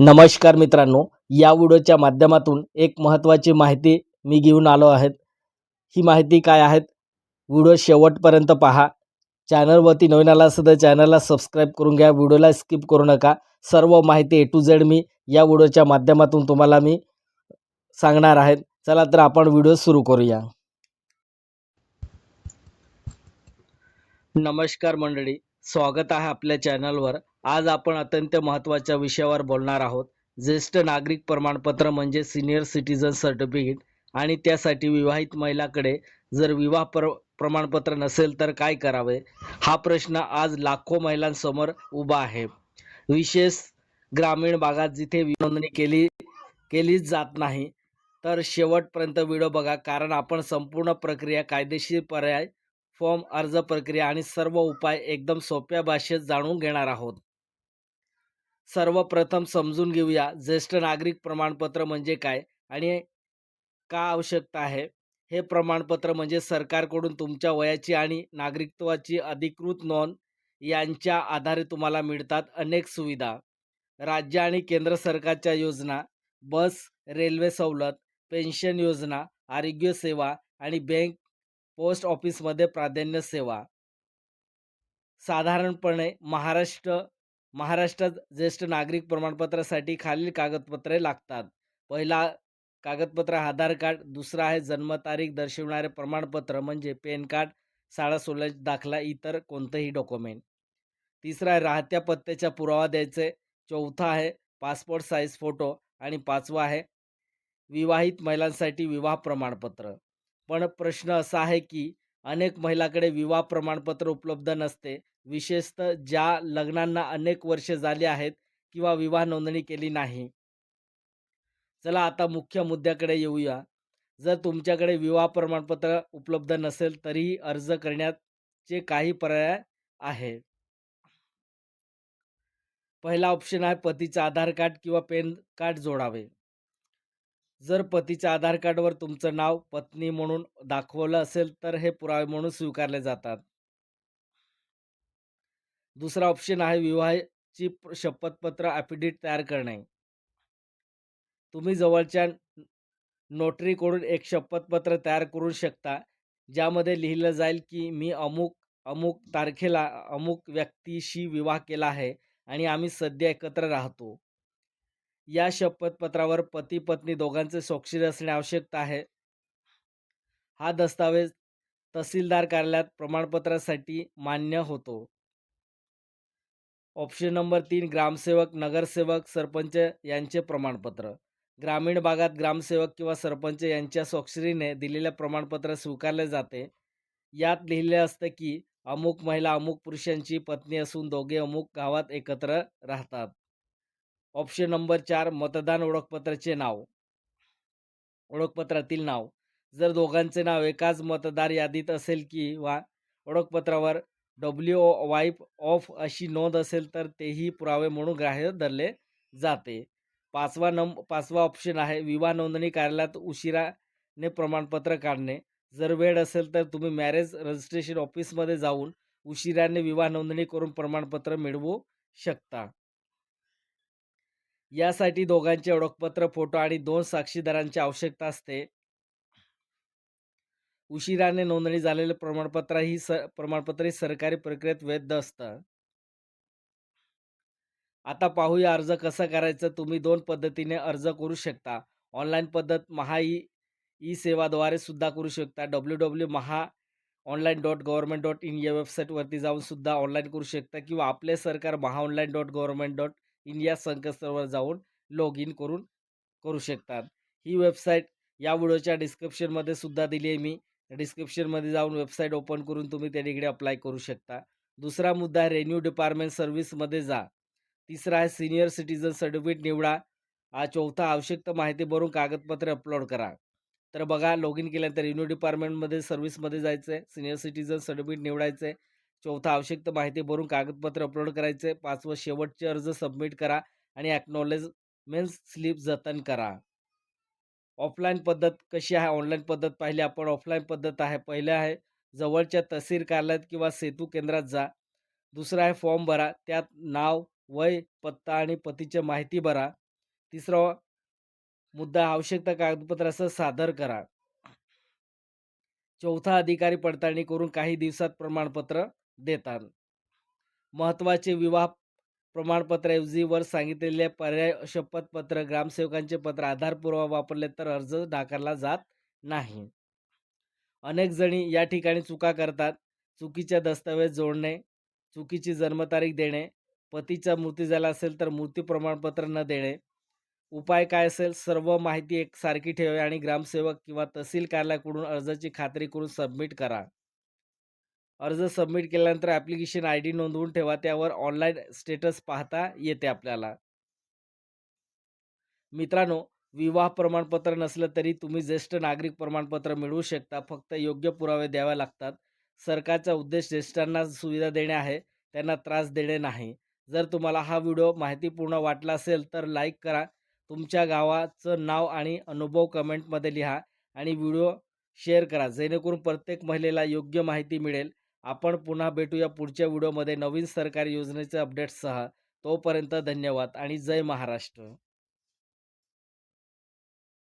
नमस्कार मित्रांनो या व्हिडिओच्या माध्यमातून एक महत्त्वाची माहिती मी घेऊन आलो आहेत ही माहिती काय आहेत व्हिडिओ शेवटपर्यंत पहा. चॅनलवरती नवीन आला असेल तर चॅनलला सबस्क्राईब करून घ्या. व्हिडिओला स्किप करू नका. सर्व माहिती ए टू झेड मी या व्हिडिओच्या माध्यमातून तुम्हाला मी सांगणार आहेत चला तर आपण व्हिडिओ सुरू करूया. नमस्कार मंडळी. स्वागत आहे आपल्या चॅनलवर आज आपण अत्यंत महत्त्वाच्या विषयावर बोलणार आहोत. ज्येष्ठ नागरिक प्रमाणपत्र म्हणजे सिनियर सिटीजन सर्टिफिकेट आणि त्यासाठी विवाहित महिलाकडे जर विवाह प्र प्रमाणपत्र नसेल तर काय करावे? हा प्रश्न आज लाखो महिलांसमोर उभा आहे. विशेष ग्रामीण भागात जिथे नोंदणी केली केलीच जात नाही तर शेवटपर्यंत व्हिडिओ बघा कारण आपण संपूर्ण प्रक्रिया कायदेशीर पर्याय फॉर्म अर्ज प्रक्रिया आणि सर्व उपाय एकदम सोप्या भाषेत जाणून घेणार आहोत. सर्वप्रथम समजून घेऊया ज्येष्ठ नागरिक प्रमाणपत्र म्हणजे काय आणि का आवश्यकता आहे? हे प्रमाणपत्र म्हणजे सरकारकडून तुमच्या वयाची आणि नागरिकत्वाची अधिकृत नोंद यांच्या आधारे तुम्हाला मिळतात अनेक सुविधा. राज्य आणि केंद्र सरकारच्या योजना बस रेल्वे सवलत पेन्शन योजना आरोग्य सेवा आणि बँक पोस्ट ऑफिसमध्ये प्राधान्य सेवा. साधारणपणे महाराष्ट्र महाराष्ट्रात ज्येष्ठ नागरिक प्रमाणपत्रासाठी खालील कागदपत्रे लागतात. पहिला कागदपत्र आधार कार्ड दुसरा आहे जन्मतारीख दर्शवणारे प्रमाणपत्र म्हणजे पॅन कार्ड शाळा सोडल्याचा दाखला इतर कोणतंही डॉक्युमेंट. तिसरा आहे राहत्या पत्त्याचा पुरावा द्यायचे चौथा आहे पासपोर्ट साईज फोटो आणि पाचवा आहे विवाहित महिलांसाठी विवाह प्रमाणपत्र. पण प्रश्न असा आहे की अनेक महिलाकडे विवाह प्रमाणपत्र उपलब्ध नसते. विशेषतः ज्या लग्नांना अनेक वर्षे झाली आहेत किंवा विवाह नोंदणी केली नाही. चला आता मुख्य मुद्द्याकडे येऊया. जर तुमच्याकडे विवाह प्रमाणपत्र उपलब्ध नसेल तरीही अर्ज करण्याचे काही पर्याय आहे पहिला ऑप्शन आहे पतीचं आधार कार्ड किंवा पॅन कार्ड जोडावे. जर पतीच्या आधार कार्डवर तुमचं नाव पत्नी म्हणून दाखवलं असेल तर हे पुरावे म्हणून स्वीकारले जातात. दुसरा ऑप्शन आहे विवाहाची शपथपत्र ॲफिडेविट तयार करणे. तुम्ही जवळच्या नोटरीकडून एक शपथपत्र तयार करू शकता ज्यामध्ये लिहिलं जाईल की मी अमुक अमुक तारखेला अमुक व्यक्तीशी विवाह केला आहे आणि आम्ही सध्या एकत्र राहतो. या शपथपत्रावर पती पत्नी दोघांचे स्वाक्षरी असणे आवश्यक आहे. हा दस्तावेज तहसीलदार कार्यालयात प्रमाणपत्रासाठी मान्य होतो. ऑप्शन नंबर तीन ग्रामसेवक नगरसेवक सरपंच यांचे प्रमाणपत्र. ग्रामीण भागात ग्रामसेवक किंवा सरपंच यांच्या स्वाक्षरीने दिलेले प्रमाणपत्र स्वीकारले जाते. यात लिहिले असते की अमुक महिला अमुक पुरुषांची पत्नी असून दोघे अमुक गावात एकत्र राहतात. ऑप्शन नंबर चार मतदान ओळखपत्राचे नाव. ओळखपत्रातील नाव. जर दोघांचे नाव एकाच मतदार यादीत असेल किंवा ओळखपत्रावर डब्ल्यू वाईफ ऑफ अशी नोंद असेल तर तेही पुरावे म्हणून ग्राह्य धरले जाते. पाचवा नंब पाचवा ऑप्शन आहे विवाह नोंदणी कार्यालयात उशिराने प्रमाणपत्र काढणे. जर वेळ असेल तर तुम्ही मॅरेज रजिस्ट्रेशन ऑफिसमध्ये जाऊन उशिराने विवाह नोंदणी करून प्रमाणपत्र मिळवू शकता. यासाठी दोघांचे ओळखपत्र फोटो आणि दोन साक्षीदारांची आवश्यकता असते. उशिराने नोंदणी झालेले प्रमाणपत्र ही स प्रमाणपत्र ही सरकारी प्रक्रियेत वैध असतं. आता पाहूया अर्ज कसा करायचा? तुम्ही दोन पद्धतीने अर्ज करू शकता. ऑनलाईन पद्धत महा ई ई सेवाद्वारे सुद्धा करू शकता. W W Maha online dot government dot in या वेबसाईटवरती जाऊन सुद्धा ऑनलाईन करू शकता किंवा Aaple Sarkar Maha online dot government dot in या संकेतस्थळावर जाऊन लॉग इन करून करू शकतात. ही वेबसाईट या व्हिडिओच्या डिस्क्रिप्शनमध्ये सुद्धा दिली आहे मी. डिस्क्रिप्शनमध्ये जाऊन वेबसाईट ओपन करून तुम्ही त्या ठिकाणी अप्लाय करू शकता. दुसरा मुद्दा आहे रेन्यू डिपार्टमेंट सर्व्हिसमध्ये जा. तिसरा आहे सिनियर सिटीजन सर्टिफिकेट निवडा. हा चौथा आवश्यक माहिती भरून कागदपत्रे अपलोड करा. तर बघा लॉग इन केल्यानंतर रेन्यू डिपार्टमेंटमध्ये सर्व्हिसमध्ये जायचं आहे सिनियर सिटीजन सर्टिफिकेट निवडायचं आहे चौथा आवश्यक माहिती भरून कागदपत्र अपलोड करायचे पाचवं शेवटचे अर्ज सबमिट करा आणि ॲक्नॉलेजमेंट स्लिप जतन करा. ऑफलाईन पद्धत कशी आहे? ऑनलाईन पद्धत पाहिली आपण ऑफलाईन पद्धत आहे. पहिलं आहे जवळच्या तहसील कार्यालयात किंवा सेतू केंद्रात जा. दुसरं आहे फॉर्म भरा. त्यात नाव वय पत्ता आणि पतीची माहिती भरा. तिसरा मुद्दा आवश्यकता कागदपत्रासह सादर करा. चौथा अधिकारी पडताळणी करून काही दिवसात प्रमाणपत्र देतात. महत्त्वाचे विवाह प्रमाणपत्राऐवजी वर सांगितलेले पर्याय शपथपत्र ग्रामसेवकांचे पत्र आधार पुरावा वापरले तर अर्ज नाकारला जात नाही. अनेक जणी या ठिकाणी चुका करतात. चुकीच्या दस्तावेज जोडणे चुकीची जन्मतारीख देणे पतीचा मृत्यू झाला असेल तर मृत्यू प्रमाणपत्र न देणे. उपाय काय असेल सर्व माहिती एकसारखी ठेवावी आणि ग्रामसेवक किंवा तहसील कार्यालयाकडून अर्जाची खात्री करून सबमिट करा. अर्ज सबमिट केल्यानंतर ॲप्लिकेशन आय डी नोंदवून ठेवा त्यावर ऑनलाईन स्टेटस पाहता येते आपल्याला. मित्रांनो विवाह प्रमाणपत्र नसलं तरी तुम्ही ज्येष्ठ नागरिक प्रमाणपत्र मिळवू शकता. फक्त योग्य पुरावे द्यावे लागतात. सरकारचा उद्देश ज्येष्ठांना सुविधा देणे आहे त्यांना त्रास देणे नाही. जर तुम्हाला हा व्हिडिओ माहितीपूर्ण वाटला असेल तर लाईक करा. तुमच्या गावाचं नाव आणि अनुभव कमेंटमध्ये लिहा आणि व्हिडिओ शेअर करा. जेणेकरून प्रत्येक महिलेला योग्य माहिती मिळेल. आपण पुन्हा भेटूया पुढच्या व्हिडिओमध्ये नवीन सरकारी योजनेच्या अपडेट्ससह तोपर्यंत धन्यवाद आणि जय महाराष्ट्र.